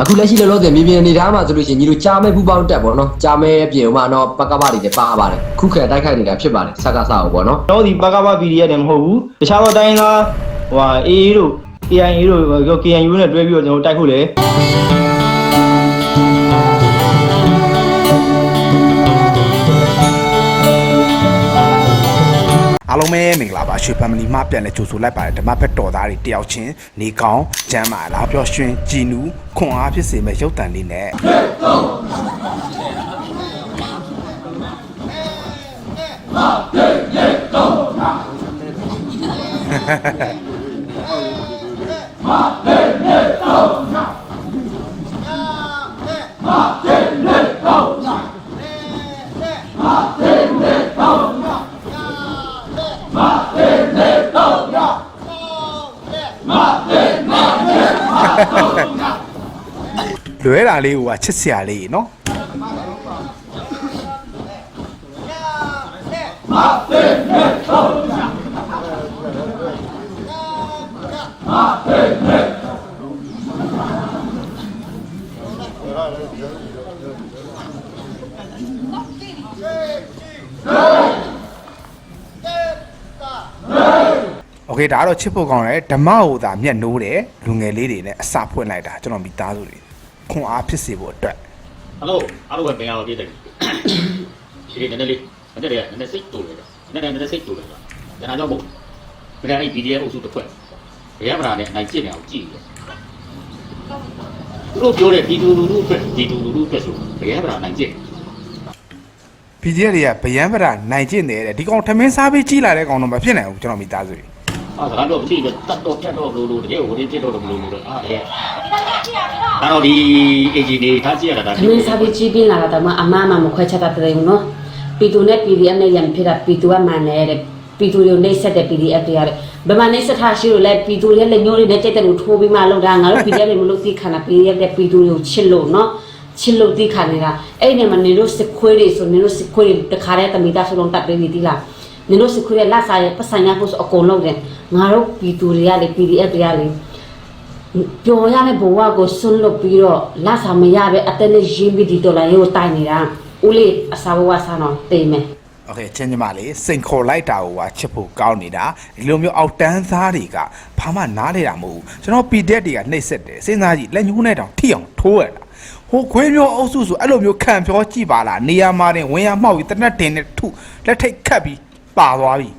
အခုလက်ရှိလောလောဆယ်မြေပြင်အနေထားမှာဆိုလို့ရှိရင်ညီတို့ကြားမဲပူပေါင်းတက်ပေါ့နော်ကြားမဲအပြင်မှာတော့ပကပတွေလည်းပါပါတယ်ခုခဲတိုက်ခိုက်နေတာဖြစ်ပါတယ်စကားစားပေါ့နော်တော့ဒီပကပ PDF တယ်မဟုတ်ဘူးတခြားသောတိုင်းသားဟိုဟာ AA တို့ KIA တို့ KNU နဲ့တွဲပြီးတော့ကျွန်တော်တိုက်ခုလေ အားလုံးပဲမင်္ဂလာပါရွှေ family မှပြန်လဲကြိုဆိုလိုက်ပါတယ်ဓမ္မဘက်တော်သားတွေတယောက်ချင်းနေကောင်းကျမ်းမာလားပျော်ရွှင်ကြည်နူးခွန်အားဖြစ်စေမဲ့ရုပ်တံလေးနဲ့ လွဲတာလေးကချစ်စရာလေးเนาะ โอเคဒါကတော့ချစ်ဖို့ကောင်းတယ်ဓမ္မဟိုသာမျက်နှိုးတယ်လူငယ်လေးတွေနဲ့အစာဖွင့်လိုက်တာကျွန်တော်မိသားစုတွေ ခွန်အားဖြစ်စေဖို့အတွက်အားလုံးအားလုံးပဲပင်ရအောင်ပြည့်တယ်ဒီနေ့နည်းနည်းလေးနည်းနည်းလေးနည်းနည်းစိတ်တူတယ်နည်းနည်းနည်းနည်းစိတ်တူတယ်ကျွန်တော်ကြောင့်မို့မင်းအဲ့ PDF အုပ်စုတစ်ဖွဲ့ဘယ်ရမလားနဲ့နိုင်ကျင့်နေအောင်ကြည့်တယ်သူတို့ပြောတဲ့ဒီတူလူလူအတွက်ဒီတူလူလူအတွက်ဆိုဘယ်ရမလားနိုင်ကျင့် PDF တွေကဗယံပရာနိုင်ကျင့်တယ်တဲ့ဒီကောင်ထမင်းစားပြီးကြီးလာတဲ့ကောင်တော့မဖြစ်နိုင်ဘူးကျွန်တော်မိသားစုတွေ အာစကားတော့မရှိတော့တတ်တော့ဖြတ်တော့လို့လို့တကယ်ကိုဒီဖြစ်တော့လို့လို့လို့အားရဲ့ဒါတော့ဒီ AG နေထားကြည့်ရတာဒါ။သမင်းစားပြီးကြီးပြင်းလာတာတော့မှအမအမမခွဲချက်တတ်တယ်နော်။ပီတူနဲ့ PDF နဲ့ရံဖြစ်တာပီတူကမှန်တယ်တဲ့။ပီတူတွေနှိမ့်ဆက်တဲ့ PDF တွေရတယ်။ဘယ်မှာနှိမ့်ဆက်ထားရှိလို့လဲပီတူရဲ့လက်ညှိုးလေးနဲ့ကြိတ်တဲ့လူထိုးပြီးမှလောက်တာငါတို့ PDF တွေမလို့သိခါနာ PDF တဲ့ပီတူတွေကိုချစ်လို့နော်။ချစ်လို့သိခါနေတာ။အဲ့ဒီမှာနေလို့စစ်ခွေးတွေဆိုနေလို့စစ်ခွေးတွေတခါတည်းတမိသားစုလုံးတတ်ပြီးပြီဒီလား။ နေလို့စစ်ခွေးရဲ့လက်စားရဲ့ပတ်စံရဖို့ဆိုအကုန်လုံးတယ်။ငါတို့ပီတူတွေကလေ PDF တွေကလေ ပျော်ရတဲ့ဘဝကိုဆွန့်လွတ်ပြီးတော့လက်ဆောင်မရပဲအသက်နဲ့ရင်းပြီးဒီဒေါ်လာရေးကိုတိုင်နေတာဦးလေးအစာဘဝဆန်းတော့တိမ်မယ် โอเคချင်းညီမလေးစိန်ခေါ်လိုက်တာကိုကချစ်ဖို့ကောင်းနေတာဒီလိုမျိုးအောက်တန်းသားတွေကဘာမှနားလေတာမဟုတ်ဘူးကျွန်တော် PDF တွေကနှိမ့်ဆက်တယ်စဉ်းစားကြည့်လက်ညှိုးနဲ့တောင်ထိအောင်ထိုးရတာဟိုခွေးမျိုးအုပ်စုဆိုအဲ့လိုမျိုးခံပြောကြည့်ပါလားနေရာမှာတင်ဝင်ရမှောက်ပြီးတနက်တင်နဲ့ထုလက်ထိတ်ခတ်ပြီး ပါသွားပြီ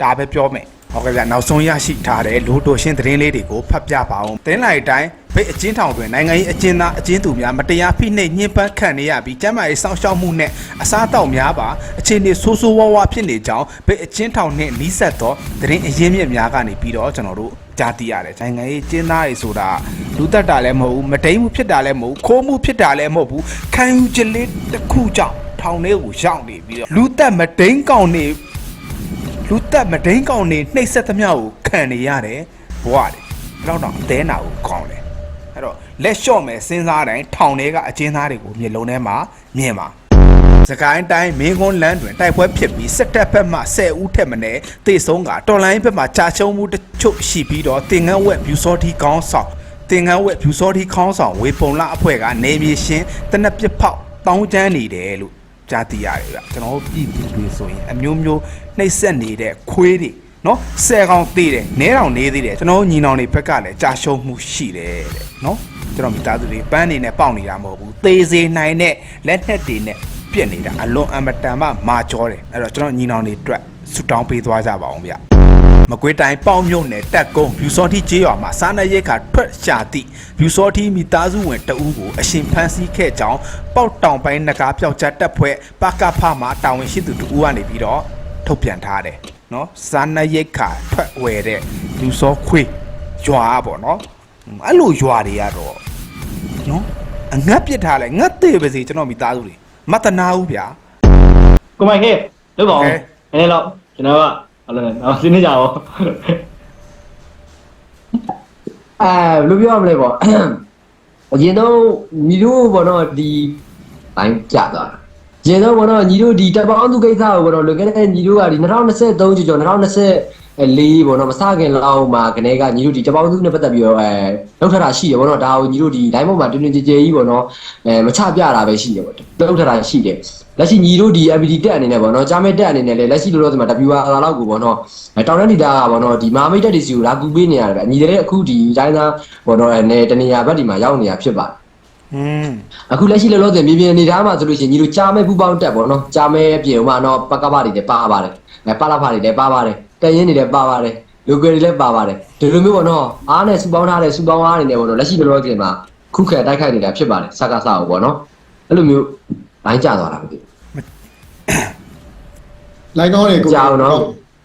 ဒါပဲပြောမယ်ဟုတ်ကဲ့ဗျနောက်ဆုံးရရှိထားတဲ့လူတော်ရှင်းသတင်းလေးတွေကိုဖတ်ပြပါအောင်သတင်းလိုက်တိုင်းဘိတ်အချင်းထောင်တွင်နိုင်ငံရေးအကျဉ်းသားအကျဉ်းသူများမတရားဖိနှိပ်ညှဉ်းပန်းခံနေရပြီးကျန်းမာရေးစောင့်ရှောက်မှုနဲ့အစားအသောက်များပါအခြေအနေဆိုးဆိုးဝါးဝါဖြစ်နေကြောင်းဘိတ်အချင်းထောင်နှင့်နီးစပ်သောသတင်းအရင်းမြစ်များကနေပြီးတော့ကျွန်တော်တို့ကြားသိရတယ်နိုင်ငံရေးအကျဉ်းသားတွေဆိုတာလူတက်တာလည်းမဟုတ်ဘူးမတိမ်မှုဖြစ်တာလည်းမဟုတ်ဘူးခိုးမှုဖြစ်တာလည်းမဟုတ်ဘူးခံယူချက်လေးတစ်ခုကြောင့်ထောင်ထဲကိုရောက်နေပြီးတော့လူတက်မတိမ်ကောင်နေ လူတက်မဒိန်ကောင်နေနှိပ်စက်သမျှကိုခံနေရတယ်ဘဝတယ်အဲ့တော့တော့အသေးနာကိုကောင်းတယ်အဲ့တော့လက်လျှော့မယ်စဉ်းစားတိုင်းထောင်ထဲကအကျဉ်းသားတွေကိုမျက်လုံးထဲမှာမြင်ပါစကိုင်းတိုင်းမင်းကွန်းလန်းတွင်တိုက်ပွဲဖြစ်ပြီးစစ်တပ်ဘက်မှ10ဦးထက်မနည်းတေဆုံးကတော်လိုင်းဘက်မှကြာရှုံးမှုတချို့ရှိပြီးတော့တင်ငန်းဝက်ဖြူစောတီကောင်းဆောင်တင်ငန်းဝက်ဖြူစောတီခေါင်းဆောင်ဝေပုံလာအဖွဲ့ကနေမြေရှင်တနက်ပြစ်ဖောက်တောင်းကျမ်းနေတယ်လို့ ကြားသိရတယ်ဗျကျွန်တော်တို့ပြည်သူတွေဆိုရင်အမျိုးမျိုးနှိပ်စက်နေတဲ့ခွေးတွေနော်ဆယ်ကောင်သေးတယ်နဲတောင်နေသေးတယ်ကျွန်တော်တို့ညီနောင်တွေဘက်ကလည်းကြာရှုံးမှုရှိတယ်တဲ့နော်ကျွန်တော်မိသားစုတွေပန်းနေနဲ့ပေါက်နေတာမဟုတ်ဘူးသေစေနိုင်တဲ့လက်နက်တွေနဲ့ပြက်နေတာအလွန်အမတန်မှမာကြောတယ်အဲ့တော့ကျွန်တော်ညီနောင်တွေအတွက်ဆူတောင်းပေးသွားကြပါအောင်ဗျ မကွေးတိုင်းပေါင်မြုံနယ်တက်ကုန်းဖြူစောတိကျေးရွာမှာစားနပ်ရိက္ခာထွက်ရှာသည့်ဖြူစောတိမိသားစုဝင်တဦးကိုအရှင်ဖမ်းဆီးခဲ့ကြောင်းပေါက်တောင်ပိုင်းနဂါပြောက်ကြားတပ်ဖွဲ့ပကဖမှတာဝန်ရှိသူတဦးကနေပြီးတော့ထုတ်ပြန်ထားတယ်နော်စားနပ်ရိက္ခာထွက်ဝယ်တဲ့ဖြူစောခွေးရွာပေါ့နော်အဲ့လိုရွာတွေကတော့နော်အငတ်ပစ်ထားလဲငတ်သေးပါစေကျွန်တော်မိသားစုတွေမတနာဘူးဗျာကိုမိုင်ဟဲ့လောက်ပါအောင်နည်းနည်းတော့ကျွန်တော်က ဟုတ်လားနော်စဉ်းနေကြအောင်အဲဘယ်လိုပြောရမလဲပေါ့အရင်တော့ညီတို့ပေါ့နော်ဒီဘိုင်းကြသွားတာအရင်တော့ပေါ့နော်ညီတို့ဒီတပ်ပေါင်းသူကိစ္စကိုပေါ့နော်လွန်ခဲ့တဲ့ညီတို့ကဒီ2023ကျော်ကျော်2020 အဲလေးပေါ့နော်မစခင်လောက်မှာကနေကညီတို့ဒီတပေါင်းစုနဲ့ပတ်သက်ပြီးတော့အဲလောက်ထတာရှိတယ်ပေါ့နော်ဒါကိုညီတို့ဒီ line ပေါ်မှာတွင်တွင်ကြဲကြဲကြီးပေါ့နော်အဲမချပြတာပဲရှိတယ်ပေါ့လောက်ထတာရှိတယ်လက်ရှိညီတို့ဒီ MPD တက်အနေနဲ့ပေါ့နော်ကြားမဲ့တက်အနေနဲ့လေလက်ရှိလောလောဆယ်မှာ WR လောက်ကိုပေါ့နော်အဲတောင်တန်းဒီတာကပေါ့နော်ဒီမာမိတ်တက်ဒီစီကိုလာကူပေးနေရတယ်ဗျညီတွေလည်းအခုဒီတိုင်းသားပေါ့နော်အဲတနေရာဘက်ဒီမှာရောက်နေတာဖြစ်ပါတယ်อืมအခုလက်ရှိလောလောဆယ်မြေပြင်အနေထားမှာဆိုလို့ရှိရင်ညီတို့ကြားမဲပူပေါင်းတက်ပေါ့နော်ကြားမဲအပြင်ဥမာတော့ပကပတွေလည်းပါပါတယ်အဲပါလာဖာတွေလည်းပါပါတယ် တရင်တွေလည်းပါပါတယ်လူကွယ်တွေလည်းပါပါတယ်ဒီလိုမျိုးပေါ့နော်အားနဲ့စူပေါင်းထားတဲ့စူပေါင်းအားတွေနဲ့ပေါ့နော်လက်ရှိလောလောဆယ်မှာခုခံတိုက်ခိုက်နေတာဖြစ်ပါတယ်စကားစအောင်ပေါ့နော်အဲ့လိုမျိုးဘိုင်းကျသွားတာမသိဘူးလိုက်ကောင်းတယ်ကိုကြားအောင်နော်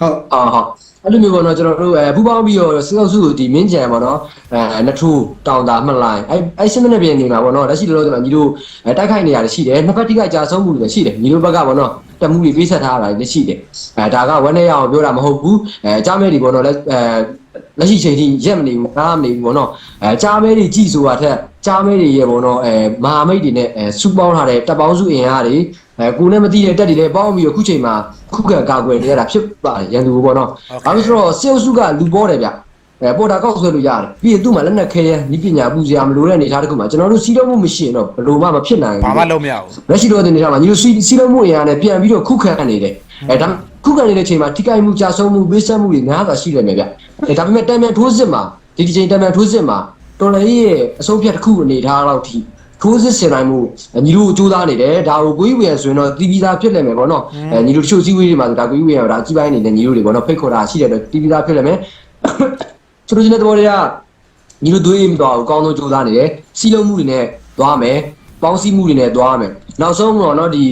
ဟုတ်အော်ဟုတ်အဲ့လိုမျိုးပေါ့နော်ကျွန်တော်တို့အဲပူပေါင်းပြီးတော့စကောက်စုကိုဒီမင်းကြံပေါ့နော်အဲနထူတောင်တာမှတ်လိုက်အဲအဲရှင်းတဲ့ပြင်နေမှာပေါ့နော်လက်ရှိလောလောဆယ်မှာညီတို့အဲတိုက်ခိုက်နေရတယ်ရှိတယ်နှစ်ဖက်တိကကြာဆုံးမှုတွေရှိတယ်ညီတို့ဘက်ကပေါ့နော် တက်မှုတွေပေးဆက်ထားတာတွေရှိတယ်အဲဒါကဝန်းနေရအောင်ပြောတာမဟုတ်ဘူးအဲကြားမဲတွေပေါ့နော်လက်အဲလက်ရှိချိန်ထိရက်မနေဘူးနားမနေဘူးပေါ့နော်အဲကြားမဲတွေကြည်ဆိုတာထက်ကြားမဲတွေရဲ့ပေါ့နော်အဲမဟာမိတ်တွေနဲ့အဲစူပေါင်းထားတဲ့တပ်ပေါင်းစုအင်အားတွေအဲကိုနဲ့မသိတဲ့တက်တွေလည်းပေါင်းပြီးတော့ခုချိန်မှာခုခံကာကွယ်နေရတာဖြစ်ပါတယ်ရန်သူပေါ့နော်ဘာလို့ဆိုတော့စေအုပ်စုကလူပေါ်တယ်ဗျ အဲပေါ်တာကောက်ဆွဲလို့ရတယ်ပြီးရင်သူ့မှာလက်နက်ခဲရဲဤပညာပူစရာမလိုတဲ့အနေအထားတစ်ခုမှာကျွန်တော်တို့စီးတော့မှုမရှိရင်တော့ဘယ်လိုမှမဖြစ်နိုင်ဘာဘူးမှလုပ်မရဘူးလက်ရှိတော့တဲ့အနေအထားမှာညီတို့စီးစီးတော့မှုအရာနဲ့ပြန်ပြီးတော့ခုခံနေတယ်အဲဒါခုခံနေတဲ့အချိန်မှာထိခိုက်မှုကြာဆုံးမှုပေးဆက်မှုတွေများစွာရှိတယ်မယ်ဗျအဲဒါပေမဲ့တံမြန်ထိုးစစ်မှာဒီဒီချိန်တံမြန်ထိုးစစ်မှာတော်လည်းရဲ့အဆုံးဖြတ်တစ်ခုအနေအထားလောက်ထိထိုးစစ်ဆင်နိုင်မှုညီတို့ကြိုးစားနေတယ်ဒါကိုကိုကြီးဝင်ဆိုရင်တော့တီးပြီးသားဖြစ်လိမ့်မယ်ပေါ့နော်အဲညီတို့တချို့စည်းဝေးတွေမှာဒါကိုကြီးဝင်ရတာအကြီးပိုင်းနေနဲ့ညီတို့တွေပေါ့နော်ဖိတ်ခေါ်တာရှိတယ်တော့တီးပြီးသားဖြစ်လိမ့်မယ် သူတို့ချင်းတဲ့တော်တွေကညီတို့တွေးမတော်ဘူးအကောင်းဆုံးကြိုးစားနေတယ်စီးလုံးမှုတွေနဲ့သွားမယ်ပေါင်းစည်းမှုတွေနဲ့သွားမယ်နောက်ဆုံးတော့เนาะဒီ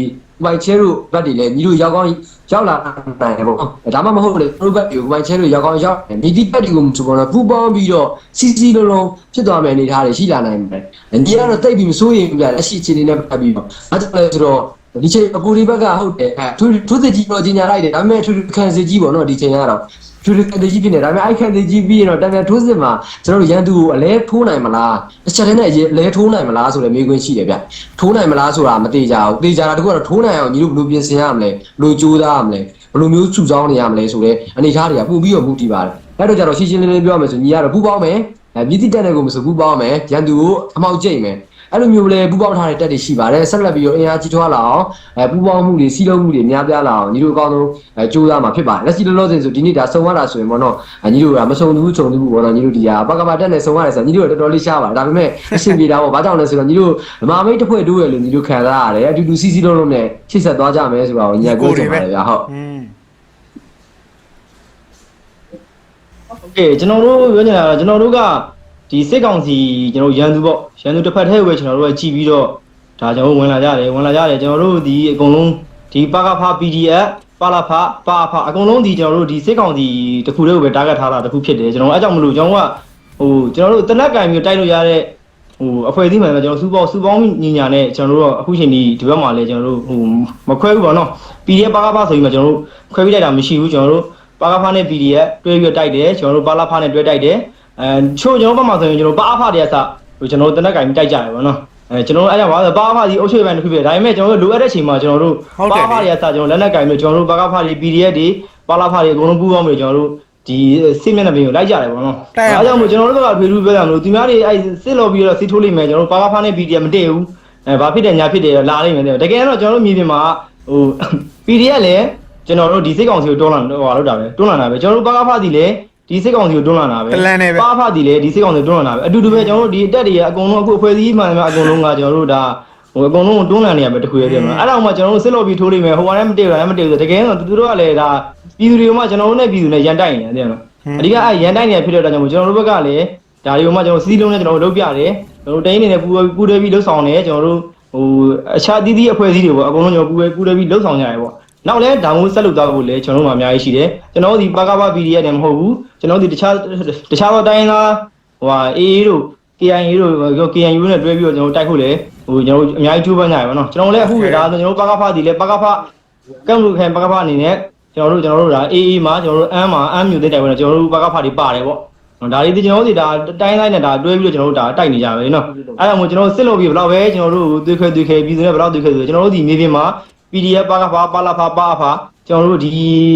မိုင်ချဲတို့ဘက်တွေလည်းညီတို့ရောက်ကောင်းရောက်လာနိုင်တယ်ပေါ့ဒါမှမဟုတ်လေသူတို့ဘက်တွေကိုမိုင်ချဲတို့ရောက်ကောင်းရောက်မြည်တိဘက်တွေကိုဆိုတော့ပူပေါင်းပြီးတော့စီစီလုံးလုံးဖြစ်သွားမယ်အနေထားတွေရှိလာနိုင်တယ်ညီကတော့တိတ်ပြီးမစိုးရင်ပြလက်ရှိအခြေအနေနဲ့ပတ်သက်ပြီးတော့အဲဒါလည်းဆိုတော့ဒီချိန်အကူဒီဘက်ကဟုတ်တယ်အဲသူသူသကြီးတော့ကြီးညာလိုက်တယ်ဒါပေမဲ့သူခံစီကြီးပေါ့နော်ဒီချိန်ကတော့ သူတို့ခံသေးကြီးဖြစ်နေဒါပေမဲ့အဲ့ခံသေးကြီးပြီးရင်တော့တံပြန်ထိုးစစ်မှာကျွန်တော်တို့ရန်သူကိုအလဲထိုးနိုင်မလားတစ်ချက်တည်းနဲ့အလဲထိုးနိုင်မလားဆိုတဲ့မေးခွန်းရှိတယ်ဗျထိုးနိုင်မလားဆိုတာမသေးကြဘူးသေချာတာတခုကတော့ထိုးနိုင်အောင်ညီတို့ဘယ်လိုပြင်ဆင်ရမလဲဘယ်လိုကြိုးစားရမလဲဘယ်လိုမျိုးစုဆောင်းနေရမလဲဆိုတဲ့အနေအထားတွေကပုံပြီးတော့မူတည်ပါတယ်အဲ့တော့ကြတော့ရှင်းရှင်းလင်းလင်းပြောရမယ်ဆိုညီကတော့ပူပေါင်းမယ်အဲမြစ်တိတက်တဲ့ကိုမဆိုပူပေါင်းမယ်ရန်သူကိုအမောက်ကျိတ်မယ် အဲ့လိုမျိုးလေပူပေါင်းထားတဲ့တက်တွေရှိပါတယ်ဆက်လက်ပြီးတော့အင်အားကြီးထွားလာအောင်အဲပူပေါင်းမှုတွေစီးလုံးမှုတွေများပြားလာအောင်ညီတို့အကောင်းဆုံးအဲကြိုးစားမှာဖြစ်ပါတယ်လက်ရှိလောလောဆယ်ဆိုဒီနေ့ဒါစုံရတာဆိုရင်ပေါ့နော်အညီတို့ကမစုံဘူးစုံဘူးပေါ့နော်ညီတို့ဒီဟာပကပတက်နဲ့စုံရတယ်ဆိုတော့ညီတို့တော်တော်လေးရှားပါတယ်ဒါပေမဲ့အရှင်ပြေတာပေါ့ဘာကြောင့်လဲဆိုတော့ညီတို့မဟာမိတ်တစ်ဖွဲ့တိုးရလို့ညီတို့ခံစားရတယ်အတူတူစီစီလုံးလုံးနဲ့ချိတ်ဆက်သွားကြမယ်ဆိုတာကိုညီကပြောချင်ပါတယ်ဗျာဟုတ် อืม โอเคကျွန်တော်တို့ပြောချင်တာကကျွန်တော်တို့က ဒီစစ်ကောင်စီကျွန်တော်ရန်သူပေါ့ရန်သူတစ်ဖက်ထဲကိုပဲကျွန်တော်တို့ကကြည်ပြီးတော့ဒါကျွန်တော်တို့ဝင်လာကြတယ်ဝင်လာကြတယ်ကျွန်တော်တို့ဒီအကုန်လုံးဒီပကဖ PDF ပါလာဖပါဖအကုန်လုံးဒီကျွန်တော်တို့ဒီစစ်ကောင်စီတစ်ခုတည်းကိုပဲ target ထားတာတစ်ခုဖြစ်တယ်ကျွန်တော်အဲကြောင့်မလို့ကျွန်တော်ကဟိုကျွန်တော်တို့တနက်ကင်မျိုးတိုက်လို့ရတဲ့ဟိုအဖွဲ့အစည်းမှန်ပဲကျွန်တော်စူပေါင်းစူပေါင်းညီညာနဲ့ကျွန်တော်တို့ကအခုချိန်ဒီဒီဘက်မှာလည်းကျွန်တော်တို့ဟိုမခွဲဘူးပေါ့နော် PDF ပါကဖဆိုပြီးမှကျွန်တော်တို့ခွဲပြီးတိုက်တာမရှိဘူးကျွန်တော်တို့ပါကဖာနဲ့ PDF တွဲပြီးတိုက်တယ်ကျွန်တော်တို့ပါလာဖာနဲ့တွဲတိုက်တယ် အဲချို့ကျွန်တော်ဘက်မှာဆိုရင်ကျွန်တော်ပါအဖတွေကစဟိုကျွန်တော်တို့တနက်ကင်တိုက်ကြတယ်ဗောနော်အဲကျွန်တော်တို့အဲကြောင့်ပါဆိုပါအဖဒီအုပ်ချုပ်ရေးပိုင်းတစ်ခုဖြစ်တယ်ဒါပေမဲ့ကျွန်တော်တို့လိုအပ်တဲ့ချိန်မှာကျွန်တော်တို့ပါအဖတွေကစကျွန်တော်လက်နက်ကင်ပြီးကျွန်တော်တို့ပါကဖာတွေ PDF တွေပါလာဖာတွေအကုန်လုံးပူးပေါင်းပြီးကျွန်တော်တို့ဒီစစ်မျက်နှာပြင်ကိုလိုက်ကြတယ်ဗောနော်အဲကြောင့်မို့ကျွန်တော်တို့ကဖေလူပြောရမလို့သူများတွေအဲစစ်လော်ပြီးတော့စစ်ထိုးလိမ့်မယ်ကျွန်တော်တို့ပါကဖာနဲ့ PDF မတည့်ဘူးအဲဘာဖြစ်တယ်ညာဖြစ်တယ်လာလိမ့်မယ်တကယ်တော့ကျွန်တော်တို့မြေပြင်မှာဟို PDF လည်းကျွန်တော်တို့ဒီစိတ်ကောင်စီကိုတွန်းလာဟိုဟာလောက်တာပဲတွန်းလာတာပဲကျွန်တော်တို့ပါကဖာစီလည်း ဒီစိတ်ကောင်စီကိုတွန်းလာတာပဲတလန်နဲ့ပဲပါဖာစီလည်းဒီစိတ်ကောင်စီကိုတွန်းလာတာပဲအတူတူပဲကျွန်တော်တို့ဒီအတက်တွေကအကုန်လုံးအခုအဖွဲ့အစည်းမှန်မှအကုန်လုံးကကျွန်တော်တို့ဒါဟိုအကုန်လုံးကိုတွန်းလာနေရပဲတခုရပြမှာအဲ့ဒါမှကျွန်တော်တို့စစ်လို့ပြီးထိုးလိမ့်မယ်ဟိုကလည်းမတည့်ဘူးလည်းမတည့်ဘူးတကယ်တော့သူတို့ကလည်းဒါပြည်သူတွေကမှကျွန်တော်တို့နဲ့ပြည်သူနဲ့ရန်တိုက်နေတယ်တဲ့နော်အဓိကအဲ့ရန်တိုက်နေဖြစ်တဲ့အတွက်ကြောင့်ကျွန်တော်တို့ဘက်ကလည်းဒါတွေကိုမှကျွန်တော်စီးလုံးနဲ့ကျွန်တော်တို့လုပ်ပြတယ်ကျွန်တော်တို့တိုင်းနေနဲ့ပူပူတွဲပြီးလှုပ်ဆောင်တယ်ကျွန်တော်တို့ဟိုအခြားသီးသီးအဖွဲ့အစည်းတွေပေါ့အကုန်လုံးကျွန်တော်ပူပူတွဲပြီးလှုပ်ဆောင်ကြရတယ်ပေါ့ နောက်လည်းဒါမျိုးဆက်လုပ်သွားဖို့လည်းကျွန်တော်တို့မှာအများကြီးရှိတယ်ကျွန်တော်ဒီပကပ PDF နဲ့မဟုတ်ဘူးကျွန်တော်ဒီတခြားတခြားသောတိုင်းသားဟိုဟာ AA တို့ KIA တို့ KNU နဲ့တွဲပြီးတော့ကျွန်တော်တိုက်ဖို့လည်းဟိုကျွန်တော်အများကြီးကျိုးပမ်းကြရပါတော့ကျွန်တော်လည်းအခုဒါဆိုကျွန်တော်ပကဖဒီလည်းပကဖကံလူခံပကဖအနေနဲ့ကျွန်တော်တို့ကျွန်တော်တို့ဒါ AA မှာကျွန်တော်တို့အမ်းမှာအမ်းမြို့သိတိုက်ပွဲနဲ့ကျွန်တော်တို့ပကဖတွေပါတယ်ပေါ့နော်ဒါလေးဒီကျွန်တော်တို့ဒီဒါတိုင်းတိုင်းနဲ့ဒါတွဲပြီးတော့ကျွန်တော်တို့ဒါတိုက်နေကြပဲနော်အဲ့ဒါမှကျွန်တော်တို့စစ်လို့ပြီးဘလောက်ပဲကျွန်တော်တို့သွေးခွဲသွေးခဲပြီးဆိုတော့ဘလောက်သွေးခဲဆိုကျွန်တော်တို့ဒီမြေပြင်မှာ PDF ပါကဖပါလာဖပါအဖကျွန်တော်တို့ဒီ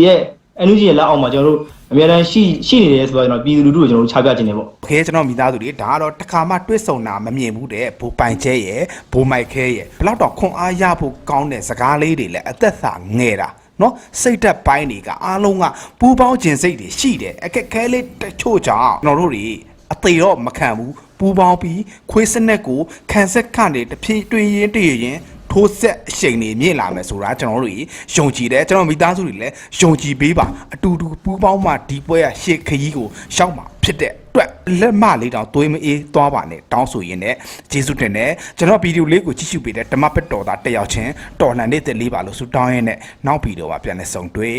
ရဲ့ NUG ရဲ့လက်အောက်မှာကျွန်တော်တို့အများတန်းရှိရှိနေတယ်ဆိုတော့ကျွန်တော်ပြည်သူလူထုကိုကျွန်တော်တို့ချပြခြင်းတယ်ပေါ့ခဲကျွန်တော်မိသားစုတွေဒါကတော့တစ်ခါမှတွေ့ဆုံတာမမြင်ဘူးတဲ့ဘူပိုင်ကျဲရဲ့ဘူမိုက်ခဲရဲ့ဘလောက်တော့ခွန်အားရဖို့ကောင်းတဲ့စကားလေးတွေလည်းအသက်သာငဲတာနော်စိတ်သက်ပိုင်းတွေကအားလုံးကပူပေါင်းခြင်းစိတ်တွေရှိတယ်အခက်ခဲလေးတချို့ကြောင့်ကျွန်တော်တို့တွေအသေးတော့မခံဘူးပူပေါင်းပြီးခွေးစနက်ကိုခံဆက်ခန့်နေတဖြည်းတွေ့ရင်တွေ့ရင် ထိုးဆက်အချိန်နေမြင့်လာမယ်ဆိုတာကျွန်တော်တို့ယုံကြည်တယ်ကျွန်တော်မိသားစုတွေလည်းယုံကြည်ပေးပါအတူတူပူပေါင်းမှဒီပွဲရရှေ့ခရီးကိုရှောက်မှာဖြစ်တဲ့အတွက်လက်မလေးတောင်သွေးမအေးသွားပါနဲ့တောင်းဆိုရင်းနဲ့ကျေးဇူးတင်တယ်ကျွန်တော်ဗီဒီယိုလေးကိုကြည့်ရှုပေးတဲ့ဓမ္မပက်တော်သားတစ်ယောက်ချင်းတော်လှန်နေတဲ့လေးပါလို့ဆုတောင်းရင်းနဲ့နောက်ဗီဒီယိုပါပြန်လည်ဆုံတွေ့